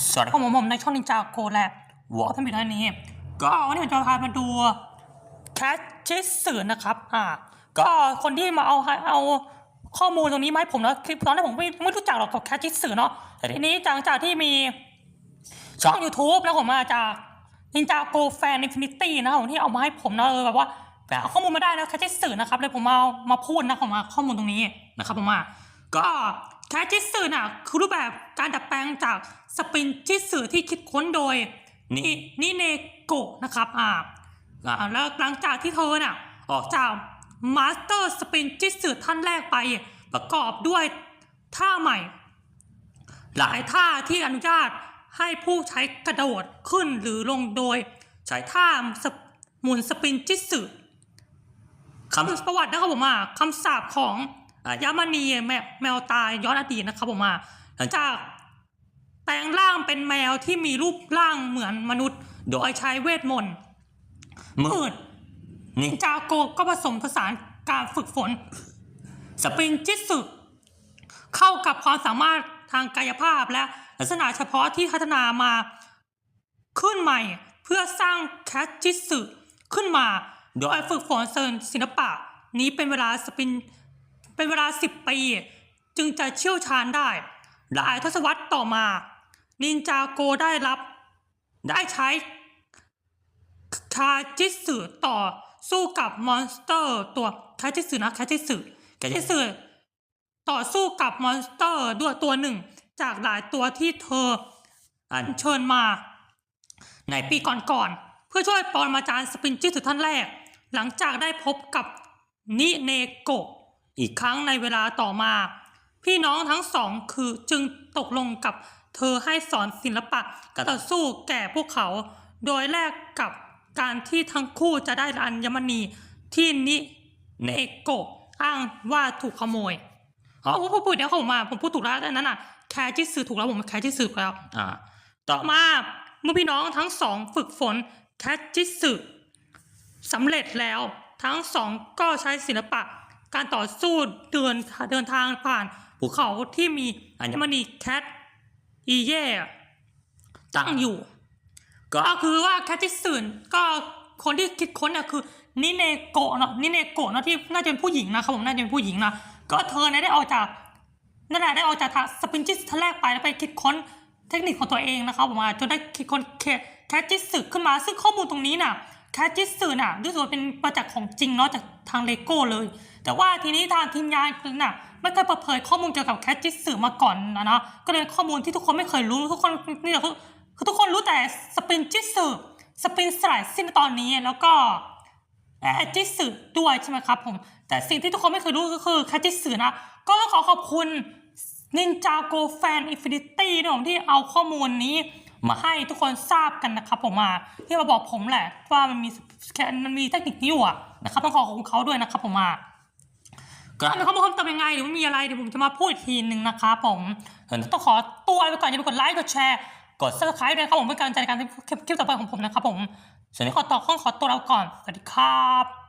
สวัสดีผมผมผมในช่องนินจาโกแหละวอก็ทำผิดอันนี้ ก็วันนี้ผมจะพามาดูแคชชิสสื่อนะครับ อ่า ก็คนที่มาเอาเอาข้อมูลตรงนี้มาให้ผมนะคลิปตอนแรกผมไม่ไม่รู้จักหรอกกับแคชชิสสื่อเนาะแต่ทีนี้จากจากที่มี ช่อง YouTube แล้วผมมาจากนินจาโกแฟนอินฟินิตี้นะครับผมที่เอามาให้ผมนะเออแบบว่าเอาข้อมูลมาได้นะแคชชิสสื่อนะครับเลยผมมาเอามาพูดนะผมมาข้อมูลตรงนี้นะครับผมมาก็ แคชจิตสึน่ะคือรูปแบบการดัดแปลงจากสปินจิตสึที่คิดค้นโดยนี่นินิเนโกะนะครับอ่าอะอ่าแล้วหลังจากที่เธอน่ะออกจากมาสเตอร์สปินจิตสึท่านแรกไป ประกอบด้วยท่าใหม่ หลาหลายยท่าที่อนุญาตให้ผู้ใช้กระโดดขึ้นหรือลงโดย ใช้ท่าสปหมุนสปินจิตสึคำประวัตินะครับผมอะคำสาปของอะ ยามณีแมวแมวตายย้อนอดีตนะครับผมอะหลังจากแปลงร่างเป็นแมวที่มีรูปร่างเหมือนมนุษย์ โดยใช้เวทมนต์มือมืดนี่จาโกก็ผสมผสานการฝึกฝน สปรินจิตสึเข้ากับความสามารถทางกายภาพและลักษณะเฉพาะที่พัฒนามาขึ้นใหม่เพื่อสร้างแคชจิตสึขึ้นมา โดยฝึกฝนเซินศิลปะ นี้เป็นเวลาสปิน เป็นเวลาสิบปี จึงจะเชี่ยวชาญได้ หลายทศวรรษต่อมา นินจาโกได้รับ ได้ใช้คาจิตสึต่อสู้กับมอนสเตอร์ตัวคาจิตสึนะคาจิตสึคาจิตสึต่อสู้กับมอนสเตอร์ด้วยตัวหนึ่ง จากหลายตัวที่เธออันเชิญมาในปีก่อนๆเพื่อช่วยปรมาจารย์สปินจิตสึท่านแรก หลังจากได้พบกับนิเนโกะ อีกครั้งในเวลาต่อมา พี่น้องทั้งสองคือจึงตกลงกับเธอให้สอนศิลปะการต่อสู้แก่พวกเขา โดยแลกกับการที่ทั้งคู่จะได้อัญมณีที่นิเนโกะอ้างว่าถูกขโมยอ๋อเอาผมพูดเดี๋ยวผมมา ผมพูดถูกแล้วอันนั้นอะ แคร์จิตสึถูกแล้วผมแคร์จิตสึแล้ว อ่าต่อต่อมาเมื่อพี่น้องทั้งสองฝึกฝนแคทจิสึสำเร็จแล้ว ทั้งสองก็ใช้ศิลปะ การต่อสู้เดินเดินทางผ่านภูเขาที่มีอัญมณีแคทอีเย่ตั้งอยู่ ก็ก็คือว่าแคทจิสึก็คนที่คิดค้นเนี่ยคือนิเนโกะเนาะนิเนโกะเนาะที่น่าจะเป็นผู้หญิงนะครับผมน่าจะเป็นผู้หญิงนะก็เธอเนี่ยได้ออกจากนั่นแหละได้ออกจากสปินจิสท่านแรกไปแล้วไปคิดค้นเทคนิคของตัวเองนะครับผมมาจนได้คิดค้นแคแคทจิสึขึ้นมา ซึ่งข้อมูลตรงนี้น่ะแคทจิสึน่ะรู้สึกว่าเป็นมาจากของจริงเนาะจากทางเลโก้เลย แต่ว่าทีนี้ทางทีมงานน่ะไม่เคยเปิดเผยข้อมูลเกี่ยวกับแคจิสึมาก่อนนะเนาะก็เลยข้อมูลที่ทุกคนไม่เคยรู้ทุกคนนี่แหละคือคือทุกคนรู้แต่สปินจิสึสปินสลายสิ้นตอนนี้แล้วก็แคจิสึด้วยใช่ไหมครับผม แต่สิ่งที่ทุกคนไม่เคยรู้ก็คือแคจิสึนะก็ต้องขอขอบคุณนินจาโกแฟนอินฟินิตี้นะผมที่เอาข้อมูลนี้ มาให้ทุกคนทราบกันนะครับผมมาที่มาบอกผมแหละว่ามันมีแค่มันมีเทคนิคนี้อยู่อะนะครับต้องขอขอบคุณเขาด้วยนะครับผมมาก็ถ้ามีข้อมูลเพิ่มเติมยังไงหรือว่ามีอะไรเดี๋ยวผมจะมาพูดอีกทีหนึ่งนะครับผมต้องขอตัวไปก่อนอย่าลืมกดไลค์กดแชร์กดซับสไครต์ด้วยนะครับผมเพื่อการจัดการคลิปคลิปต่อไปของผมนะครับผมสวัสดีขอต่อข้องขอตัวเราก่อนสวัสดีครับ